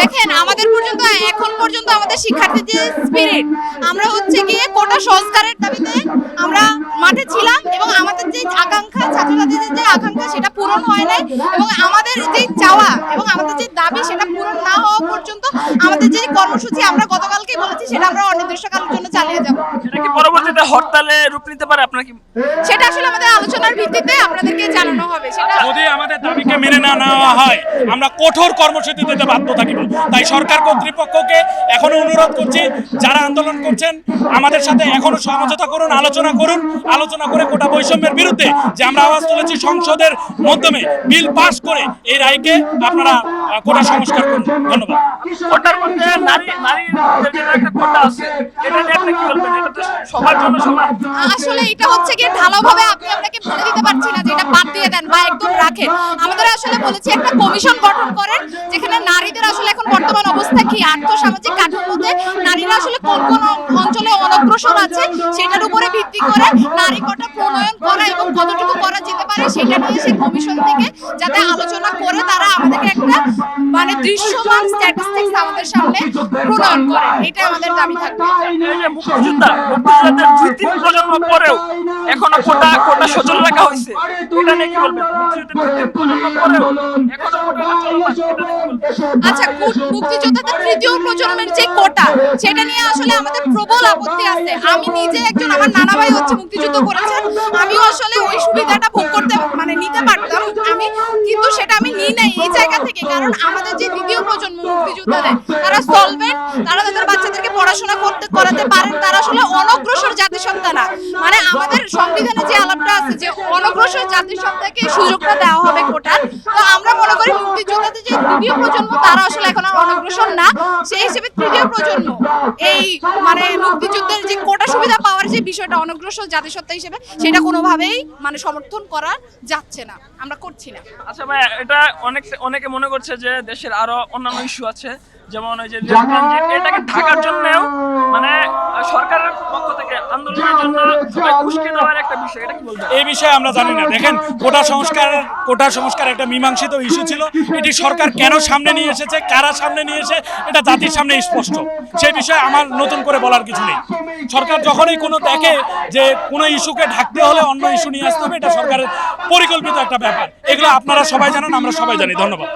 দেখেন আমাদের পর্যন্ত এখন পর্যন্ত আমাদের শিক্ষার্থীদের স্পিরিট আমরা হচ্ছে গিয়ে কোটা সংস্কারের দাবিতে আমরা মাঠে ছিলাম এবং আকাঙ্ক্ষা ছাত্রছাত্রীদের যে আকাঙ্ক্ষা সেটা পূরণ হয় নাই এবং আমাদের যে চাওয়া এবং আমাদের যে দাবি সেটা পূরণ না হওয়া পর্যন্ত আমাদের যে কর্মসূচি আমরা গতকালকে বলেছি সেটা আমরা অনির্দিষ্টকালের জন্য চালিয়ে যাব। এটা কি পরবর্তীতে হরতালে রূপ নিতে পারে আপনার কি? সেটা আসলে আমাদের আলোচনার ভিত্তিতে আপনাদেরকে জানানো হবে। সেটা যদি আমাদের দাবিকে মেনে না নেওয়া হয় আমরা কঠোর কর্মসূচি দিতে বাধ্য থাকিব তাই সরকার কর্তৃপক্ষকে এখনও অনুরোধ করছি যারা আন্দোলন করছেন আমাদের সাথে এখনও সমঝোতা করুন আলোচনা করুন আলোচনা করে কোটা বৈষম্যের বিরুদ্ধে যে আমরা আওয়াজ তুলেছি সংসদের মাধ্যমে বিল পাস করে এই রায়কে আপনারা কোটা সংস্কার করুন। ধন্যবাদ। কোটার মধ্যে নারী নারীদের একটা কোটা আছে এটা নিয়ে আপনি কি বলবেন? এটা তো সবার জন্য সমান। আসলে এটা হচ্ছে কি ঢালাওভাবে আপনি আপনাকে বলে দিতে পারছি না যে এটা বাদ দিয়ে দেন বা একদম রাখেন। আমাদের আসলে বলেছি একটা কমিশন গঠন করেন যেখানে নারীদের আসলে এখন বর্তমান অবস্থা কি আর্থসামাজিক কাঠামোতে নারীরা আসলে কোন কোন অঞ্চলে অনগ্রসর আছে সেটার উপরে ভিত্তি করে নারী কোটা প্রণয়ন করা এবং কতটুকু করা যেতে পারে সেটা নিয়ে সেই কমিশন থেকে যাতে আলোচনা করে তারা আমাদেরকে একটা মানে দৃশ্যমান স্ট্যাটিস্টিক্স আমাদের সামনে প্রণয়ন করে। এটা আমাদের দাবি থাকবে। মুক্তিযোদ্ধা, মুক্তিযোদ্ধাদের দুই তিন প্রজন্ম পরেও এখনও কোটা কোটা সচল রাখা এটা আচ্ছা মুক্তিযোদ্ধাদের তৃতীয় প্রজন্মের যে কোটা সেটা নিয়ে আসলে আমাদের প্রবল আপত্তি আছে আমি নিজে একজন আমার নানা ভাই হচ্ছে মুক্তিযুদ্ধ করেছেন আমিও আসলে ওই সুবিধাটা ভোগ করতে মানে নিতে পারতাম আমি কিন্তু সেটা আমি নিই নাই এই জায়গা থেকে কারণ আমাদের যে দ্বিতীয় প্রজন্ম মুক্তিযোদ্ধাদের তারা সলভেন্ট তারা তাদের বাচ্চাদেরকে পড়াশোনা করতে করাতে পারেন তারা আসলে অনগ্রসর জাতিসত্তা না মানে আমাদের সংবিধানে জাতিসত্তাকে সুযোগটা দেওয়া হবে কোটার। তো আমরা মনে করি মুক্তিযোদ্ধাদের যে দ্বিতীয় প্রজন্ম তারা আসলে এখন আর অনগ্রসর না। সেই হিসেবে তৃতীয় প্রজন্ম এই মানে মুক্তিযুদ্ধের যে কোটা সুবিধা পাওয়ার যে বিষয়টা অনগ্রসর জাতিসত্তা হিসেবে সেটা কোনোভাবেই মানে সমর্থন করা যাচ্ছে না। আমরা করছি না। আচ্ছা ভাই এটা অনেক অনেকে মনে করছে যে দেশের আরও অন্যান্য ইস্যু আছে যেমন ওই যে এটাকে ঢাকার জন্যও মানে সরকারের পক্ষ থেকে আন্দোলনের জন্য উস্কে এই বিষয়ে আমরা জানি না। দেখেন, কোটা সংস্কার কোটা সংস্কার একটা মীমাংসিত ইস্যু ছিল। এটি সরকার কেন সামনে নিয়ে এসেছে? কারা সামনে নিয়ে এসে? এটা জাতির সামনে স্পষ্ট। সেই বিষয়ে আমার নতুন করে বলার কিছু নেই। সরকার যখনই কোনো দেখে যে কোনো ইস্যুকে ঢাকতে হলে অন্য ইস্যু নিয়ে আসতে হবে, এটা সরকারের পরিকল্পিত একটা ব্যাপার। এগুলো আপনারা সবাই জানেন, আমরা সবাই জানি। ধন্যবাদ।